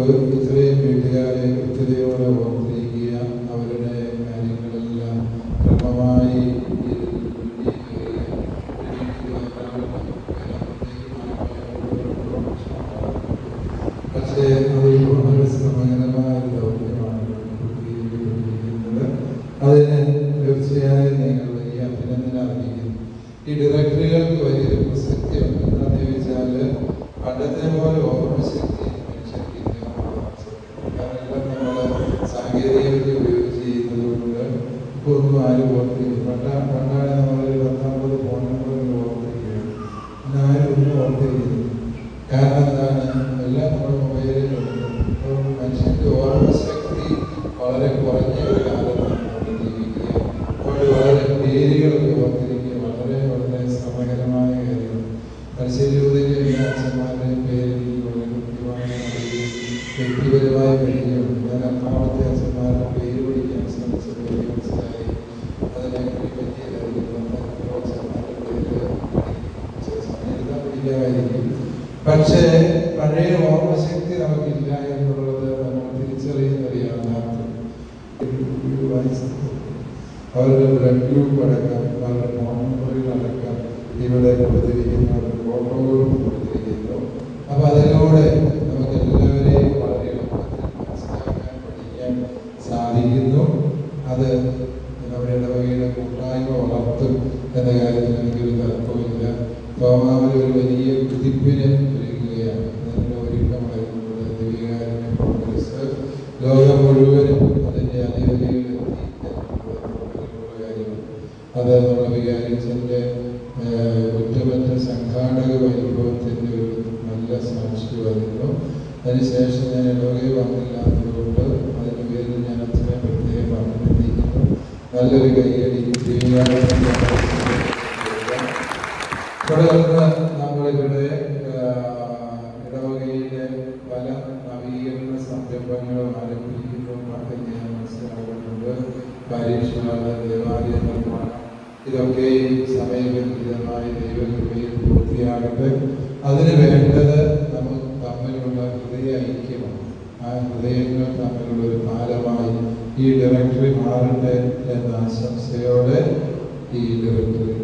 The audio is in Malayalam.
ഒരു ഇത്രയും വീട്ടുകാരെ കൃത്യതയോടെ ഓർത്തിരിക്കുക. അവരുടെ കാര്യങ്ങളെല്ലാം ക്രമമായി പക്ഷേ അതൊരു വളരെ ശ്രമകരമായ ഒരു ദൗത്യമാണ് അതിന് തീർച്ചയായും നിങ്ങൾ വലിയ അഭിനന്ദന അറിയിക്കുന്നു. ഈ ഡയറക്ടറികൾക്ക് വലിയൊരു പ്രസക്തിയുണ്ട്. എന്താണെന്ന് ചോദിച്ചാൽ പണ്ടത്തെ പോലെ ഓർമ്മശക്തി ഇപ്പോൾ ഒന്നും ആരും ഓർത്തിരിക്കും പണ്ട പണ്ടാണ് നമ്മളൊരു പത്താമ്പത് ഫോൺ നമ്പർ ഓർത്തിരിക്കുകയാണ് ഇന്ന് ആരും ഒന്നും ഓർത്തിരിക്കുന്നു കാരണം എന്താണ്? എല്ലാം നമ്മുടെ മൊബൈലിലുണ്ട് അപ്പോൾ മനുഷ്യന്റെ ഓർമ്മശക്തി വളരെ കുറഞ്ഞ ഒരു കാലത്താണ് നമ്മൾ ജീവിക്കുക. അപ്പോൾ വളരെ പേരുകളൊക്കെ ഓർത്തിരിക്കുക. പഠിക്കാമായിരിക്കും പക്ഷേ പഴയ ഓർമ്മശക്തി നമുക്കില്ല എന്നുള്ളത് നമ്മൾ തിരിച്ചറിയുന്ന ഒരു യാഥാർത്ഥ്യം ഒരു വായിച്ചത്. അവരുടെ അടക്കം അവരുടെ ഫോൺ നമ്പറുകൾ അടക്കം ഇവിടെ കൊടുത്തിരിക്കുന്നു അവരുടെ ഫോട്ടോകളും കൊടുത്തിരിക്കുന്നു. അതിലൂടെ നമുക്ക് എല്ലാവരെയും വളരെ എളുപ്പത്തിൽ മനസ്സിലാക്കാൻ പഠിക്കാൻ സാധിക്കുന്നു. അത് നമ്മുടെ ഇടവകയുടെ കൂട്ടായ്മ വളർത്തും എന്ന കാര്യത്തിൽ എനിക്കൊരു തർക്കമില്ല തോമാവിൽ ഒരു വലിയ കുതിപ്പിന് ഒരുങ്ങുകയാണ് അതിന്റെ ഒരുക്കമായിരുന്നത് ദിവ്യകാരുണ്യ കോൺഗ്രസ് ലോകം മുഴുവനും അതിന്റെ കാര്യമാണ് അത് നമ്മുടെ വികാരിച്ചന്റെ കുറ്റമറ്റ സംഘാടക വൈഭവത്തിന്റെ ഒരു നല്ല സാക്ഷിയായിരുന്നു അതിനുശേഷം ഞാൻ ലോകയെ വന്നില്ലാത്തതുകൊണ്ട് അതിന്റെ പേരിൽ ഞാൻ അച്ഛനെ പ്രത്യേകം അഭിനന്ദിക്കുന്നു നല്ലൊരു കൈയടി തുടർന്ന് നമ്മളിവിടെ ഇടവകയിലെ പല നവീകരണ സംരംഭങ്ങളും ആരംഭിക്കുന്നു എന്നൊക്കെ ഞാൻ മനസ്സിലാക്കുന്നുണ്ട് പരീക്ഷണ ദേവാലയ നിർമ്മാണം ഇതൊക്കെ സമയബന്ധിതമായ ദൈവകൃപയിൽ പൂർത്തിയാകട്ടെ. അതിന് വേണ്ടത് നമുക്ക് തമ്മിലുള്ള ഹൃദയ ഐക്യമാണ്. ആ ഹൃദയങ്ങൾ തമ്മിലുള്ള ഒരു പാലമായി ഈ ഡയറക്ടറി മാറട്ടെ എന്ന ആശംസയോടെ ഈ ഡയറക്ടറി